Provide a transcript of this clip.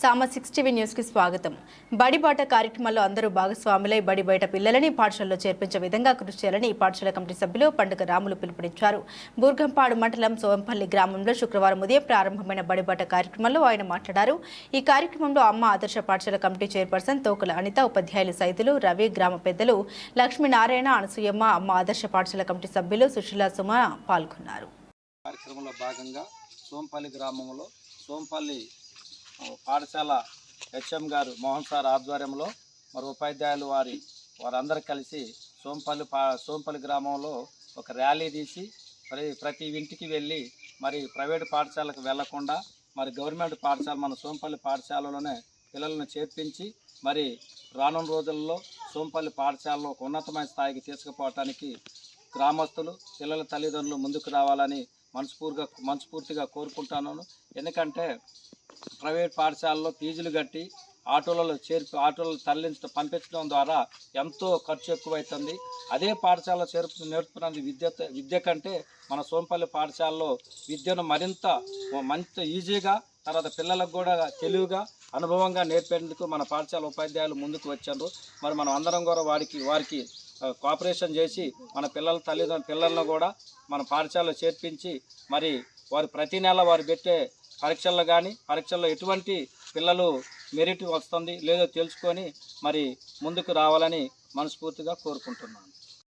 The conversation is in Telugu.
సామ సిక్స్ టీవీ స్వాగతం. బడిబాట కార్యక్రమంలో అందరూ భాగస్వాములై బడి బయట పిల్లలని పాఠశాలలో చేర్పించే విధంగా కృషి చేయాలని ఈ పాఠశాల కమిటీ సభ్యులు పండుగ రాములు పిలుపునిచ్చారు. బూర్గంపాడు మండలం సోంపల్లి గ్రామంలో శుక్రవారం ఉదయం ప్రారంభమైన బడిబాట కార్యక్రమంలో ఆయన మాట్లాడారు. ఈ కార్యక్రమంలో అమ్మ ఆదర్శ పాఠశాల కమిటీ చైర్పర్సన్ తోకుల అనిత ఉపాధ్యాయులు సైతులు రవి గ్రామ పెద్దలు లక్ష్మీనారాయణ అనసూయమ్మ అమ్మ ఆదర్శ పాఠశాల కమిటీ సభ్యులు సుశీల సుమ పాల్గొన్నారు. కార్యక్రమంలో భాగంగా సోంపల్లి గ్రామంలో సోంపల్లి పాఠశాల హెచ్ఎం గారు మోహన్ సార్ ఆధ్వర్యంలో మరి ఉపాధ్యాయులు వారి వారందరూ కలిసి సోంపల్లి పా సోంపల్లి గ్రామంలో ఒక ర్యాలీ తీసి మరి ప్రతి ఇంటికి వెళ్ళి మరి ప్రైవేట్ పాఠశాలకు వెళ్ళకుండా మరి గవర్నమెంట్ పాఠశాల మన సోంపల్లి పాఠశాలలోనే పిల్లలను చేర్పించి మరి రానున్న రోజుల్లో సోంపల్లి పాఠశాలలో ఒక ఉన్నతమైన స్థాయికి తీసుకుపోవటానికి గ్రామస్తులు పిల్లల తల్లిదండ్రులు ముందుకు రావాలని మనస్ఫూర్తిగా మనస్ఫూర్తిగా కోరుకుంటున్నాను. ఎందుకంటే ప్రైవేట్ పాఠశాలలో ఫీజులు కట్టి ఆటోలలో చేర్పి ఆటోలలో తరలించడం పంపించడం ద్వారా ఎంతో ఖర్చు ఎక్కువైతుంది. అదే పాఠశాల చేర్పు నేర్పుతున్నది విద్య విద్య కంటే మన సోంపల్లి పాఠశాలలో విద్యను మరింత మంచి ఈజీగా తర్వాత పిల్లలకు కూడా తెలివిగా అనుభవంగా నేర్పేందుకు మన పాఠశాల ఉపాధ్యాయులు ముందుకు వచ్చారు. మరి మనం అందరం కూడా వారికి వారికి కోఆపరేషన్ చేసి మన పిల్లల తల్లిదండ్రుల పిల్లలను కూడా మన పాఠశాలలో చేర్పించి మరి వారు ప్రతి నెల వారు పెట్టే పరీక్షల్లో కానీ పరీక్షల్లో ఎటువంటి పిల్లలు మెరిట్ వస్తుంది లేదో తెలుసుకొని మరి ముందుకు రావాలని మనస్ఫూర్తిగా కోరుకుంటున్నాను.